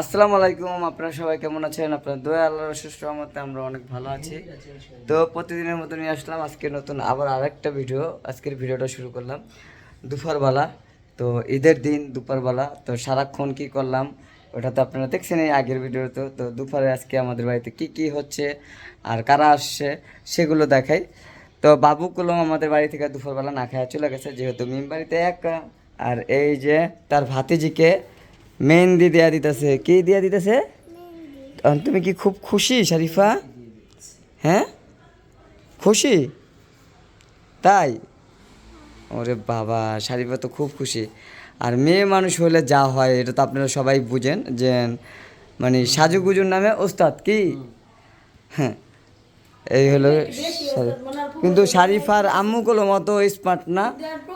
আসসালামু আলাইকুম, আপনারা সবাই কেমন আছেন? আপনার দোয়া আল্লাহর সুস্থ রহমতে আমরা অনেক ভালো আছি। তো প্রতিদিনের মতো নিয়ে আসলাম আজকে নতুন আবার আরেকটা ভিডিও। আজকের ভিডিওটা শুরু করলাম দুপুরবেলা। তো ঈদের দিন দুপুরবেলা। তো সারাক্ষণ কি করলাম, ওটা তো আপনারা দেখছেন এই আগের ভিডিওতে। তো দুপুরে আজকে আমাদের বাড়িতে কি কি হচ্ছে আর কারা আসছে সেগুলো দেখাই। তো বাবু কলম আমাদের বাড়ি থেকে দুপুরবেলা না খায় চলে গেছে, যেহেতু মিম বাড়িতে একা। আর এই যে তার ভাতিজিকে মেহেন্দি দেয়া দিতেছে। কি দেয়া দিতেছে? তুমি কি খুব খুশি শরীফা? হ্যাঁ? খুশি? তাই? ওরে বাবা শারিফা তো খুব খুশি। আর মেয়ে মানুষ হলে যা হয় এটা তো আপনারা সবাই বুঝেন যে মানে সাজুগুজুর নামে ওস্তাদ কি? হ্যাঁ। এই হলো কিন্তু শারিফার আম্মু গুলো মতো স্মার্ট না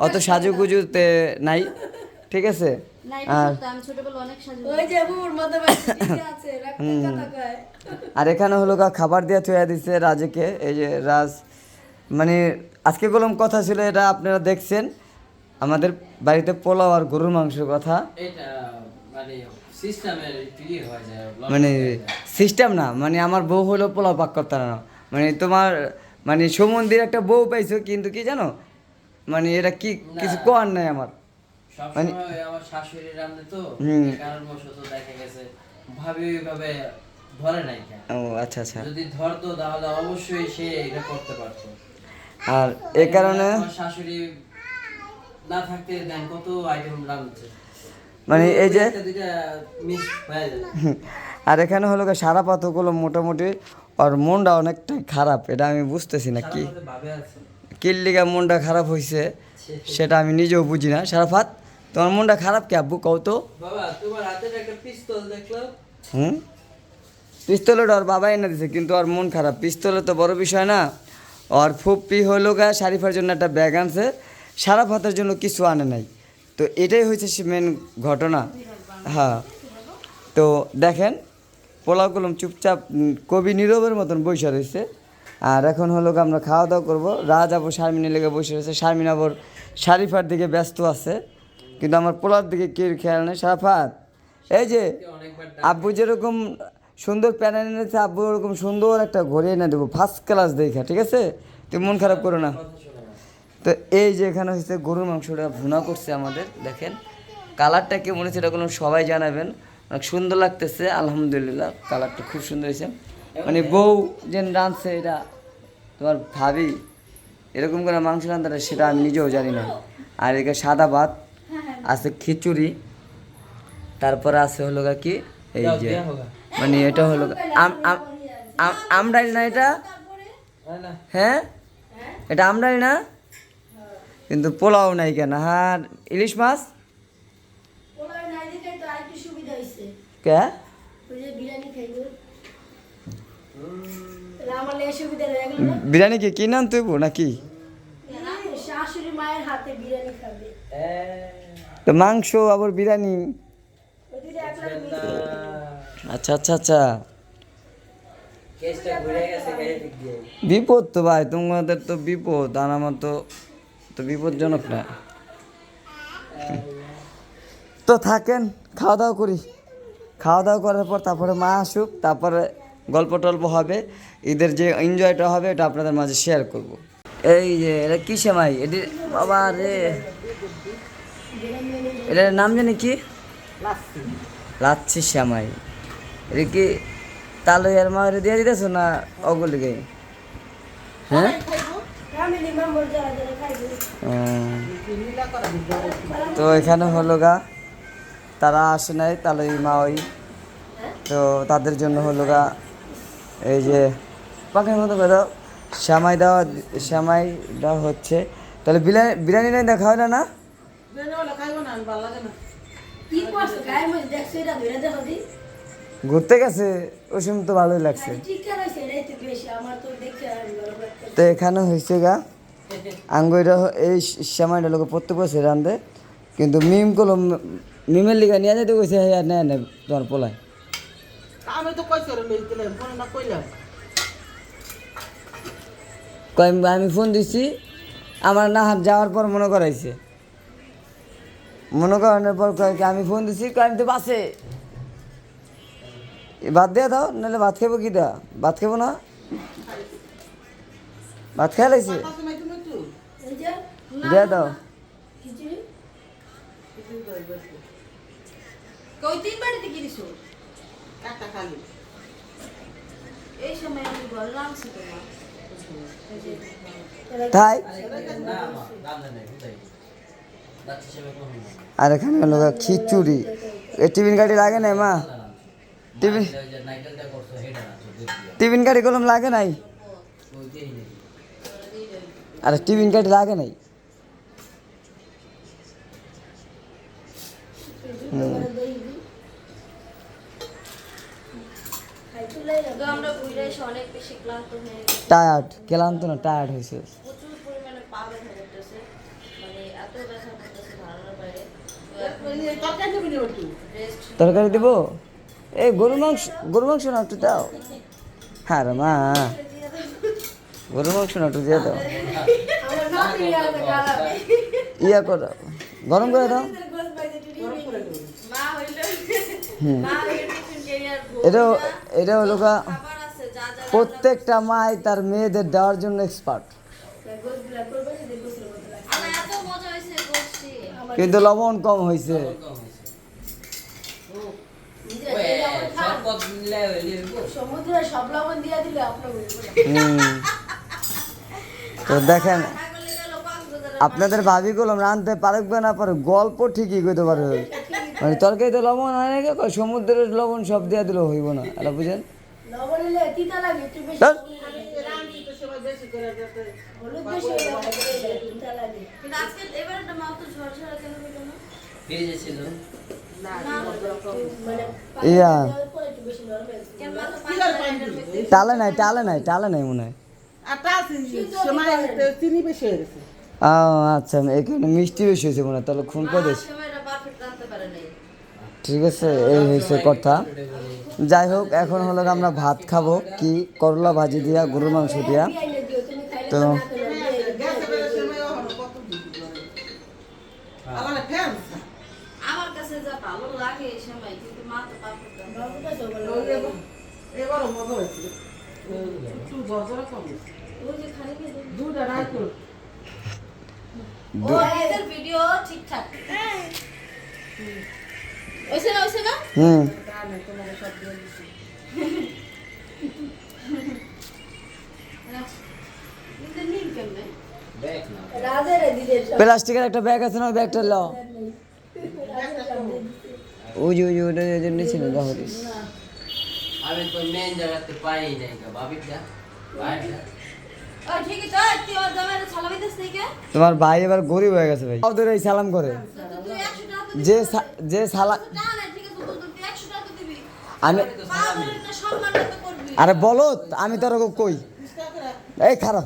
অত সাজুগুজুতে নাই ঠিক আছে? আর আমি ছোটবেলা অনেক সাজু ওই যে বুর মতো ঠিক আছে রাখতে কথা কয়। আর এখানে হলো গা খাবার দিয়ে থুয়া দিছে রাজকে এই যে রাজ। মানে আজকে কলম কথা ছিল এটা আপনারা দেখছেন। আমাদের বাড়িতে পোলাও আর গরুর মাংসের কথা। মানে ইয়ে মানে সিস্টেম না মানে আমার বউ হলো পোলাও পাক করতে না মানে তোমার মানে সমন্দির একটা বউ পাইছো কিন্তু কি জানো? মানে এটা কি কিছু কোয়ার নাই আমার। মানে- আমার শাশুড়ি রান্নে তো। কারণ দেখা গেছে ভাবি ওইভাবে ধরে নাই ও আচ্ছা আচ্ছা। যদি ধরতো তাহলে অবশ্যই সে এটা করতে পারতো। আর এ কারণে শাশুড়ি না থাকতে দেন কত আইটেম মানে এই যে। আর এখানে হলো সারা পাতগুলো মোটামুটি আর মনটা অনেকটাই খারাপ এটা আমি বুঝতেছি না কি। কিল্লিগা মনটা খারাপ হয়েছে সেটা আমি নিজেও বুঝি না। সারাফাত তোমার মনটা খারাপ কি আব্বু? কও তো। বাবা তোমার হাতের একটা পিস্তল দেখলাম। হুম? পিস্তলটা ওর বাবা এনে দিছে কিন্তু ওর মন খারাপ। পিস্তলে তো বড় বিষয় না। ওর ফুপ্পি হলো গা শারিফার জন্য একটা ব্যাগ আনছে। সারা সারাফাতের জন্য কিছু আনে নাই। তো এটাই হয়েছে সে মেন ঘটনা। হ্যাঁ। তো দেখেন পোলাও কলম চুপচাপ কবি নীরবের মতন বসে রয়েছে। আর এখন হলো আমরা খাওয়া দাওয়া করব। রাজ আবু শারমিনের লেগে বসে রয়েছে। শারমিন আবর শারিফার দিকে ব্যস্ত আছে। কিন্তু আমার পোলার দিকে কে খেয়াল নেই সারাফাত এই যে আব্বু যেরকম সুন্দর প্যানেল এনেছে, আব্বু ওরকম সুন্দর একটা ঘড়ি এনে দেবো ফার্স্ট ক্লাস দেখা, ঠিক আছে? তুমি মন খারাপ করো না। তো এই যে এখানে হচ্ছে গরুর মাংসটা ভুনা করছে আমাদের, দেখেন। কালারটা কেমন হয়েছে এটা কোনো সবাই জানাবেন। অনেক সুন্দর লাগতেছে, আলহামদুলিল্লাহ, কালারটা খুব সুন্দর হয়েছে। মানে বউ যে রাঁধছে এটা, তোমার ভাবি, এরকম করে মাংস রান্ধাটা সেটা আমি নিজেও জানি না। আর এখানে সাদা ভাত আছে খিচুড়ি তারপরে আছে হলো কি এই যে মানে এটা হলো গা- আম আম- আম আমডাইল না এটা? হ্যাঁ এটা আমরাই না? কিন্তু পোলাও নাই কেন? হ্যাঁ ইলিশ মাছ? ওনার নাই দিকে তো আরেকটু সুবিধা হইছে? কে? বিরিয়ানি হয়ে বিরিয়ানি কি নাম হইবো নাকি? শাশুড়ি মায়ের হাতে বিরিয়ানি খাবে। তো মাংস, আবার বিরিয়ানি। আচ্ছা আচ্ছা আচ্ছা। বিপদ তো ভাই, তোমাদের তো বিপদ, আর আমার তো তো বিপজ্জনক না। তো থাকেন, খাওয়া দাওয়া করি। খাওয়া দাওয়া করার পর তারপরে মা আসুক, তারপরে গল্প টল্প হবে। ঈদের যে এনজয়টা হবে এটা আপনাদের মাঝে শেয়ার করব। এই যে, এটা কি সেমাই এটি, বাবা রে। এটার নাম জানি কি? লাচ্ছি। শ্যামাই। এটা কি তালুয়ার মায়ের দিয়ে দিতেছো না ওগুলিকে হ্যাঁ? তো এখানে হলো গা তারা আসে নাই তাহলে মা ওই। তো তাদের জন্য হলো গা এই যে পাখির মতো করে দাও। শ্যামাই দেওয়া শ্যামাই দেওয়া হচ্ছে তাহলে বিরিয়ানি বিরিয়ানি নাই দেখা হয় না না? ঘুরতে গেছে ওই তো ভালোই লাগছে। ঠিক আছে এটাই তো এখানে হয়েছে গা আঙ্গুইটা এই শ্যামাইটা লোক পড়তে বসে রান্ধে কিন্তু মিম কলো মিমের লিগা নিয়ে যেতে কইছে হ্যাঁ নেয় নেয় তোমার পোলায়। আমি তো কইছি রে লই দিলে মনে না কইলাম। কয় আমি ফোন দিছি আমার না হাত যাওয়ার পর মনে করাইছে। মনে করানোর পর কয় কি আমি ফোন দিছি আমি তো বাসে এ ভাত দিয়ে দাও নাহলে ভাত খাব কি দা ভাত খাব না ভাত খেয়ে লাইছে পাতা সময় তুমি একটু এই যে দিয়ে দাও তাই আর এখানে হলো খিচুড়ি। এ টিফিন গাড়ি লাগে নাই মা? টিভি- টিভি যে নাইকেলটা করছ হেটা না তো দুধ দিয়া টিফিন গাড়ি কলম লাগে নাই আরে টিফিন গাড়ি লাগে নাই টায়ার্ড ক্লান্ত না টায়ার্ড হয়েছে। তরকারি দেবে? এই গরু মাংস গরু মাংস না একটু দাও। হ্যাঁ রে মা। গরু মাংস না একটু দিয়ে দাও। ইয়া করো। গরম করে দাও। এটা এটা হলো প্রত্যেকটা মাই তার মেয়েদের দেওয়ার জন্য এক্সপার্ট গোসগুলা করবে যে গোসের মতো লাগে আমার এত মজা হয়েছে করছি কিন্তু লবণ কম হয়েছে কম হয়েছে নিজেরা ওই যেই লবণ খান, সব পদ মিলে লিখব সমুদ্রে সব লবণ দিয়ে দিলে লবণ কম হয়েছে তো দেখেন আপনাদের ভাবি গুলো রাঁধতে পারবে না পারে গল্প ঠিকই করতে পারবে। মানে তরকারিতে লবণ হয় নাকি সমুদ্রের লবণ সব দিয়ে দিলে হইব না এটা বুঝেন? মানে ইয়া। টালে নাই টালে নাই টালে নাই মনে হয়। হয়ে আচ্ছা এখানে মিষ্টি বেশি হয়েছে মনে হয় তাহলে খুন করে ঠিক আছে এই হয়েছে কথা। যাই হোক এখন হলো আমরা ভাত খাব কি করলা ভাজি দিয়া গরুর মাংস দিয়া। তো আমার কাছে যা ভালো লাগে এই সময় কিন্তু মা তো তো এবারও মজা হয়েছিল ভিডিও ঠিকঠাক ওইছে না ওইছে না হুম কিন্তু নীল কেমনে দেখ না রাজের দিদের সব প্লাস্টিকের একটা ব্যাগ আছে না ওই ব্যাগটা ল ওই যে ওই যে ওটা ওই যে নিচে না গাহরিস আমি তো মেন জায়গাতে পাই নাই গা কে? তোমার ভাই এবার গরিব হয়ে গেছে ভাই। ওদের এই সালাম করে। তো তুই 100 টাকা তো যে সা- যে সালা টাকা নাই ঠিক আছে তো তুই 100 টাকা তো দিবি। আমি আরে বলো আমি তোর কই। এই খারাপ।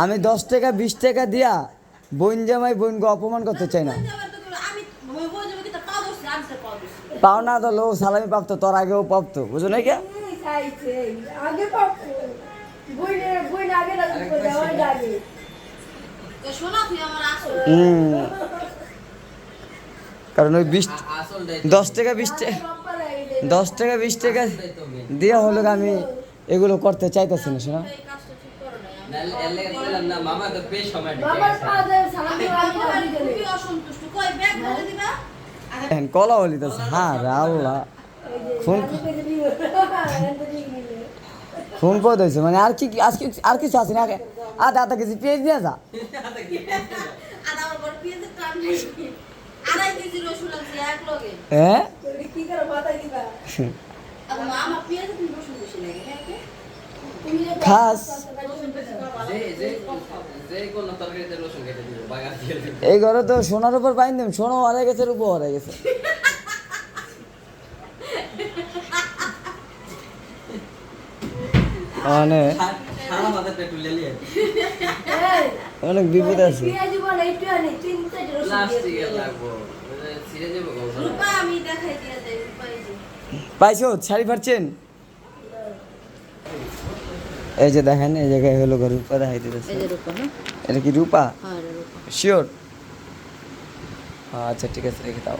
আমি দশ টাকা, বিশ টাকা দিয়া বোন জামাই বোনকে অপমান করতে চাই না। জামাই তো লো সালামি প্রাপ্ত তোর আগেও প্রাপ্ত বুঝো না কি? কারণ ওই বিশ দশ টাকা, বিশ টাকা দশ টাকা, বিশ টাকা দেওয়া হলো আমি এগুলো করতে চাইতেছি না, শোনা। মামা তো বেশ সময় দেয় দিয়ে অসন্তুষ্ট কই ব্যাগ দিবা কলা বলি তো হ্যাঁ আল্লাহ ফোন ফোন করে দিয়েছে মানে আর কি আজকে আর কিছু আছে না আধা আধা কেজি পেঁয়াজ নিয়ে যা আর আমার বড় পেঁয়াজের টান নেই আড়াই কেজি রসুন আছে এক লগে হ্যাঁ খাস। এই ঘরে তো সোনার উপর পাইন দেন সোনা হারাই গেছে রূপও হারাই গেছে। মানে অনেক বিপদ আছে। রূপা রূপা পাইছো? শাড়ি পারছেন এই যে দেখেন এই জায়গায় হলো ঘর রূপা দেখাই দিতেছে। এই যে রূপা না? এটা কি রূপা? হ্যাঁ শিওর আচ্ছা ঠিক আছে রেখে দাও।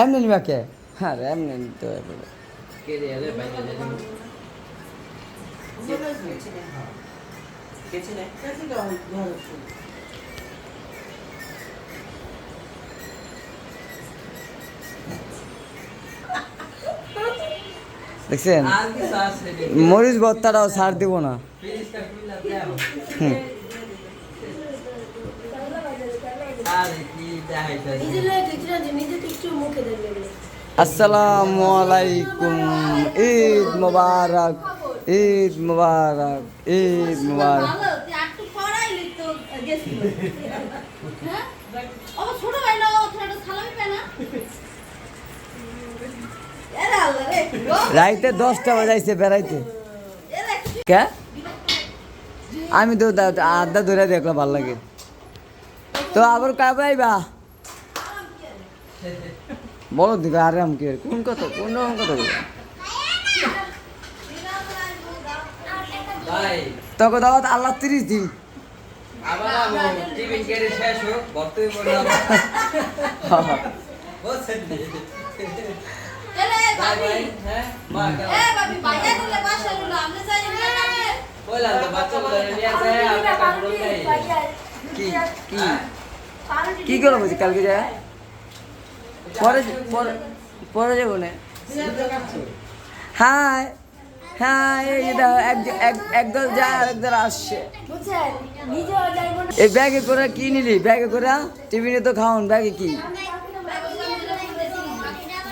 এমনি নিবা কে? হ্যাঁ এমনি নিতে হবে। কে রে আরে বাইরে যাব কে ছিল কাছে যাও ঘরে দেখছেন? মরিচ ভর্তাটাও ছাড় দিব না। আসসালামু আলাইকুম। ঈদ মুবারক ঈদ মুবারক ঈদ মুবারক ভালো তুই একটু পড়াইলি তো গেছিল হ্যাঁ ও ছোট ভাই না ও ছোট সালামি পায় না এরা আল্লাহ রে ও রাইতে দশটা বাজাইছে বেড়াইতে। কে? আমি তো আড্ডা ধরে দেখলাম ভালো লাগে। তো আবার কবে আইবা? বলো দিকে আরাম কি কোন কথা? কোন রকম কথা তোকে দাওয়াত আল্লাহ তিরিশ দিন। আমো শেষ হোক কি? কি কি করব বলছি কালকে যায় পরে পরে পরে যাব হাই হ্যাঁ এই যে দেখো, এক- এক- একদল আরেকদল আসছে এই ব্যাগে করে কি নিলি ব্যাগে করে টিফিনে তো খাওন ব্যাগে কি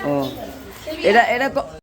ও এটা এটা ক-